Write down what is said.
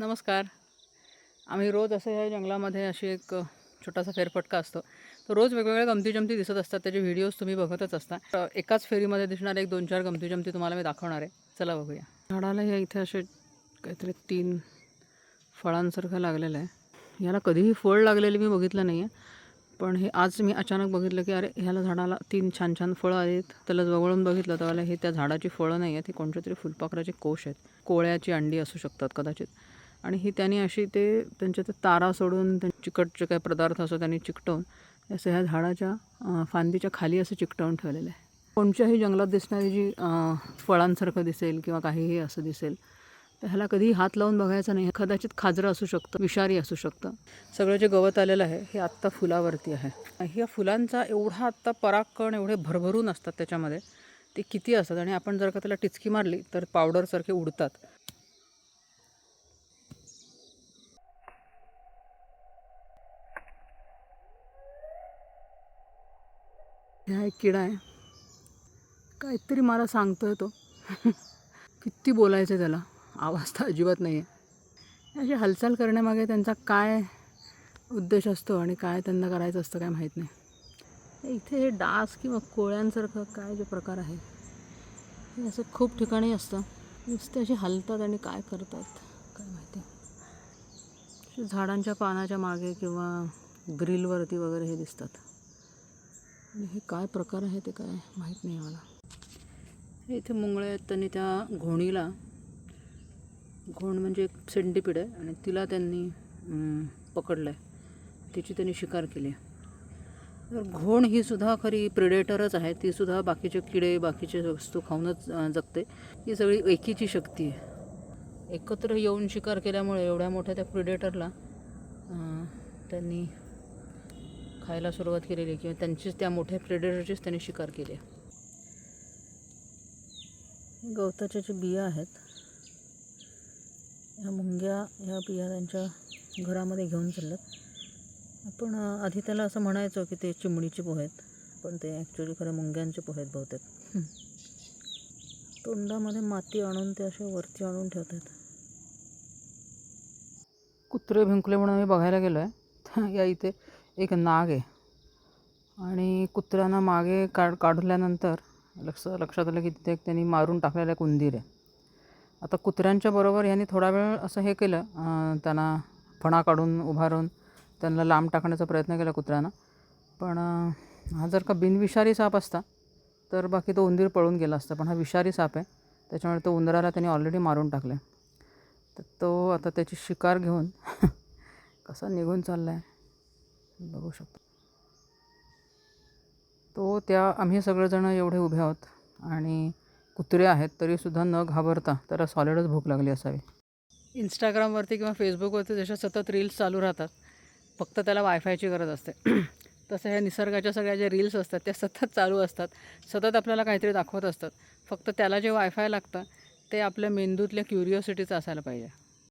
नमस्कार. आम्ही रोज असं ह्या जंगलामध्ये अशी एक छोटासा फेरफटका असतो. तर रोज वेगवेगळ्या गमती जमती दिसत असतात. त्याचे व्हिडिओज तुम्ही बघतच असता. एकाच फेरीमध्ये दिसणार एक दोन चार गमती जमती तुम्हाला मी दाखवणार आहे. चला बघूया. झाडाला हे इथे असे काहीतरी तीन फळांसारखं लागलेलं आहे. याला कधीही फळ लागलेले मी बघितलं नाही आहे पण हे आज मी अचानक बघितलं की अरे ह्याला झाडाला तीन छान छान फळं आहेत. त्याला जवळून बघितलं तर मला हे त्या झाडाची फळं नाही आहेत हे कोणत्या तरी फुलपाखराचे कोश आहेत. कोळ्याची अंडी असू शकतात कदाचित. आणि ही त्यांनी अशी ते त्यांच्या ते तारा सोडून चिकटचे चिकट जे काही पदार्थ असतो त्यांनी चिकटवून असं ह्या झाडाच्या फांदीच्या खाली असं चिकटवून ठेवलेलं आहे. कोणत्याही जंगलात दिसणारी जी फळांसारखं दिसेल किंवा काहीही असं दिसेल तर ह्याला कधीही हात लावून बघायचं नाही. कदाचित खाजरं असू शकतं विषारी असू शकतं. सगळं जे गवत आलेलं आहे हे आत्ता फुलावरती आहे. ह्या फुलांचा एवढा आत्ता परागकण एवढे भरभरून असतात त्याच्यामध्ये ते किती असतात? आणि आपण जर का त्याला टिचकी मारली तर पावडरसारखे उडतात. ह्या एक किडा आहे. काहीतरी मला सांगतोय तो. किती बोलायचं त्याला. आवाज तर अजिबात नाही आहे अशी हालचाल करण्यामागे त्यांचा काय उद्देश असतो आणि काय त्यांना करायचं असतं काय माहीत नाही. इथे हे डास किंवा कोळ्यांसारखं काय जे प्रकार आहे हे असं खूप ठिकाणी असतं. नुसते असे हलतात आणि काय करतात काय माहिती. झाडांच्या पानाच्या मागे किंवा ग्रिलवरती वगैरे हे दिसतात. आणि हे काय प्रकार आहे ते काय माहीत नाही मला इथे मुंगळे आहेत त्यांनी त्या घोणीला. घोण म्हणजे एक सेंडीपीड आहे आणि तिला त्यांनी पकडलं आहे तिची त्यांनी शिकार केली. आहे तर घोण ही सुद्धा खरी प्रिडेटरच आहे. ती सुद्धा बाकीचे किडे बाकीचे वस्तू खाऊनच जगते. ही सगळी एकीची शक्ती आहे. एकत्र येऊन शिकार केल्यामुळे एवढ्या मोठ्या त्या प्रिडेटरला त्यांनी खायला सुरुवात केलेली किंवा त्यांचीच त्या मोठ्या प्रेडेटरचीच त्यांनी शिकार केली आहे. गवताच्या ज्या बिया आहेत ह्या मुंग्या ह्या बिया त्यांच्या घरामध्ये घेऊन चालल्यात. आपण आधी त्याला असं म्हणायचो की ते चिमणीचे पोहे आहेत पण ते ॲक्च्युली खरं मुंग्यांचे पोहे आहेत बहुतेक. हं. तोंडामध्ये माती आणून ते असे वरती आणून ठेवतात कुत्रे भिंकले म्हणून मी बघायला गेलो आहे या इथे एक नाग आहे. आणि कुत्र्यांना मागे काढ काढल्यानंतर लक्ष लक्षात आलं की तिथे एक त्यांनी मारून टाकलेलं एक उंदीर आहे. आता कुत्र्यांच्या बरोबर यांनी थोडा वेळ असं हे केलं त्यांना फणा काढून उभारून त्यांना लांब टाकण्याचा प्रयत्न केला कुत्र्यानं. पण हा जर का बिनविषारी साप असता तर बाकी तो उंदीर पळून गेला असता. पण हा विषारी साप आहे त्याच्यामुळे तो उंदराला त्यांनी ऑलरेडी मारून टाकलं तर तो आता त्याची शिकार घेऊन कसा निघून चालला आहे बघू शकतो. तो त्या आम्ही सगळेजण एवढे उभे आहोत आणि कुत्रे आहेत तरीसुद्धा न घाबरता त्याला सॉलिडच भूक लागली असावी. इंस्टाग्रामवरती किंवा फेसबुकवरती जशा सतत रील्स चालू राहतात फक्त त्याला वायफायची गरज असते. तसं ह्या निसर्गाच्या सगळ्या ज्या रील्स असतात त्या सतत चालू असतात. सतत आपल्याला काहीतरी दाखवत असतात. फक्त त्याला जे वायफाय लागतं ते आपल्या मेंदूतल्या क्युरिओसिटीचं असायला पाहिजे.